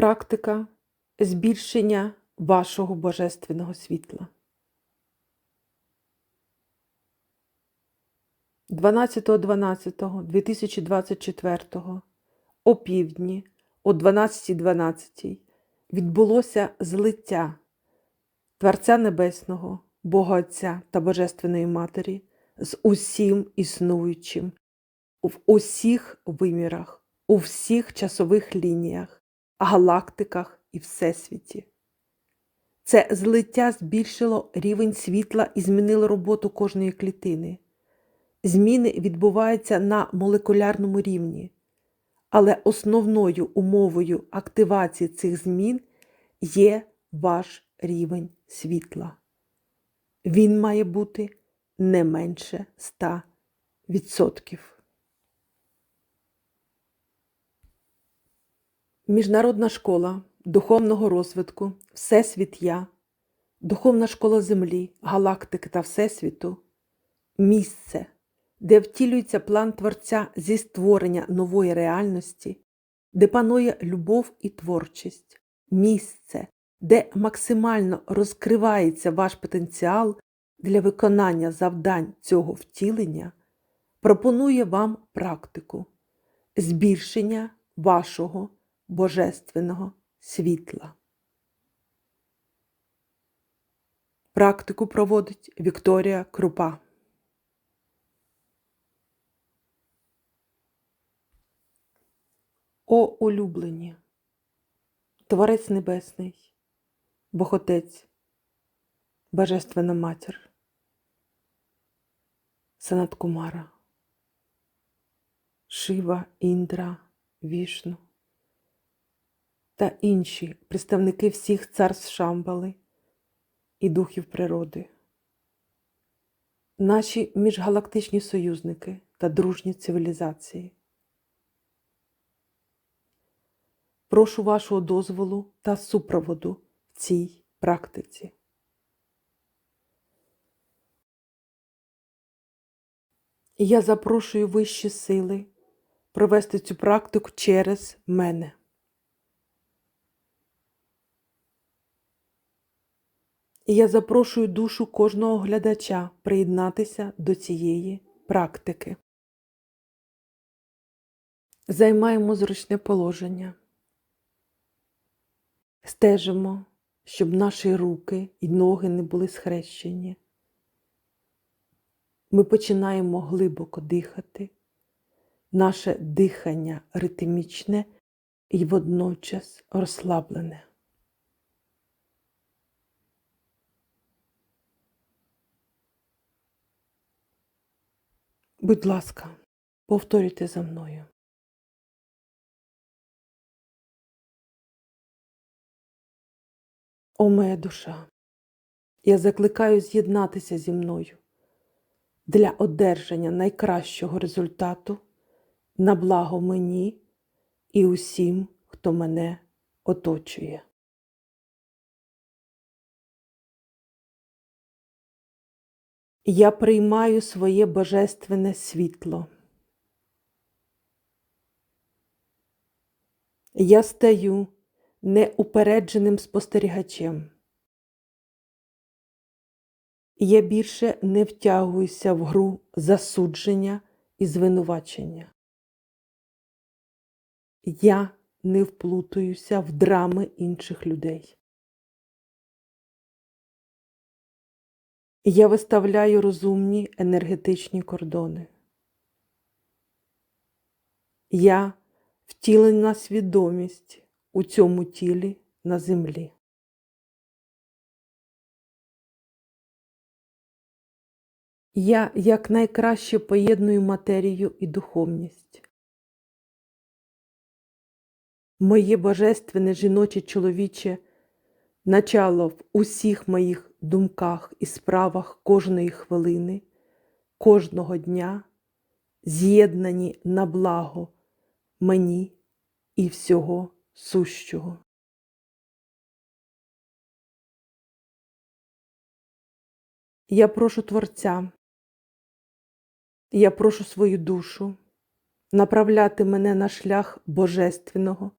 Практика збільшення вашого божественного світла. 12.12.2024 о півдні о 12.12 відбулося злиття Творця Небесного, Бога Отця та Божественної Матері з усім існуючим в усіх вимірах, у всіх часових лініях, галактиках і всесвіті. Це злиття збільшило рівень світла і змінило роботу кожної клітини. Зміни відбуваються на молекулярному рівні, але основною умовою активації цих змін є ваш рівень світла. Він має бути не менше 100%. Міжнародна школа духовного розвитку, Всесвіт Я, Духовна школа Землі, галактики та Всесвіту місце, де втілюється план Творця зі створення нової реальності, де панує любов і творчість, місце, де максимально розкривається ваш потенціал для виконання завдань цього втілення, пропонує вам практику збільшення вашого божественного світла. Практику проводить Вікторія Крупа. О улюблені, Творець Небесний, Боготець, Божественна Матір, Санат Кумара, Шива, Індра, Вішну та інші представники всіх царств Шамбали і духів природи, наші міжгалактичні союзники та дружні цивілізації. Прошу вашого дозволу та супроводу в цій практиці. Я запрошую вищі сили провести цю практику через мене. І я запрошую душу кожного глядача приєднатися до цієї практики. Займаємо зручне положення. Стежимо, щоб наші руки і ноги не були схрещені. Ми починаємо глибоко дихати. Наше дихання ритмічне і водночас розслаблене. Будь ласка, повторюйте за мною. О моя душа, я закликаю з'єднатися зі мною для одержання найкращого результату на благо мені і усім, хто мене оточує. Я приймаю своє божественне світло. Я стаю неупередженим спостерігачем. Я більше не втягуюся в гру засудження і звинувачення. Я не вплутуюся в драми інших людей. Я виставляю розумні енергетичні кордони. Я втілена свідомість у цьому тілі на землі. Я якнайкраще поєдную матерію і духовність. Моє божественне жіноче чоловіче начало в усіх моїх думках і справах кожної хвилини, кожного дня, з'єднані на благо мені і всього сущого. Я прошу Творця, я прошу свою душу направляти мене на шлях божественного,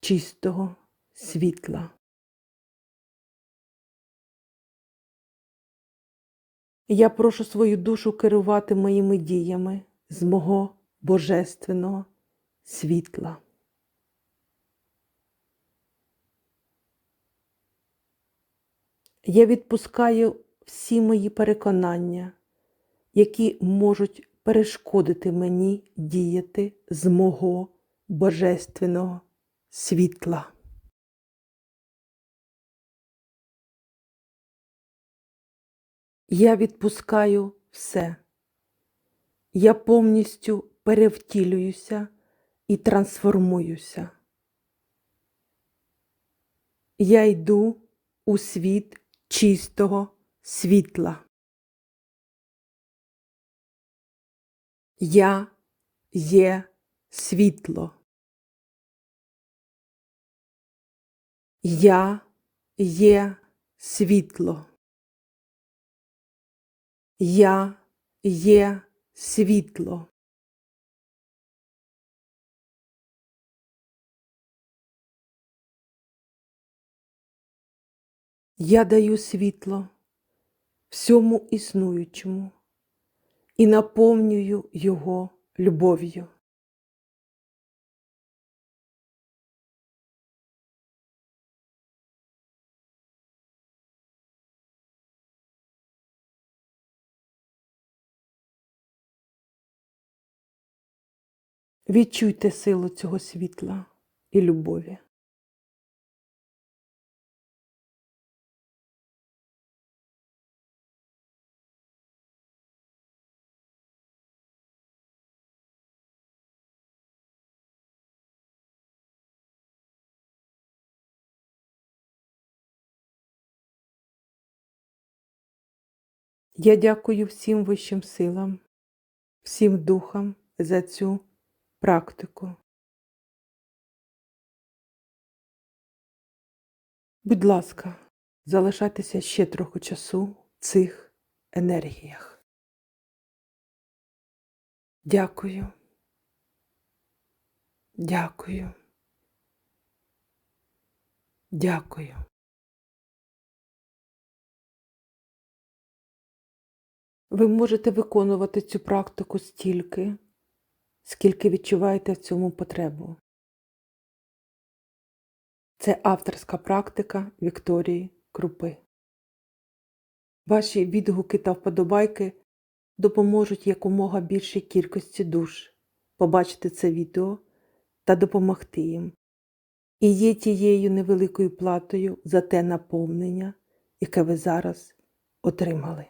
чистого світла. Я прошу свою душу керувати моїми діями з мого божественного світла. Я відпускаю всі мої переконання, які можуть перешкодити мені діяти з мого божественного світла. Я відпускаю все. Я повністю перевтілююся і трансформуюся. Я йду у світ чистого світла. Я є світло. Я є світло. Я є світло. Я даю світло всьому існуючому і наповнюю його любов'ю. Відчуйте силу цього світла і любові. Я дякую всім вищим силам, всім духам за цю практику. Будь ласка, залишайтеся ще трохи часу в цих енергіях. Дякую. Дякую. Дякую. Ви можете виконувати цю практику стільки, скільки відчуваєте в цьому потребу. Це авторська практика Вікторії Крупи. Ваші відгуки та вподобайки допоможуть якомога більшій кількості душ побачити це відео та допомогти їм. І є тією невеликою платою за те наповнення, яке ви зараз отримали.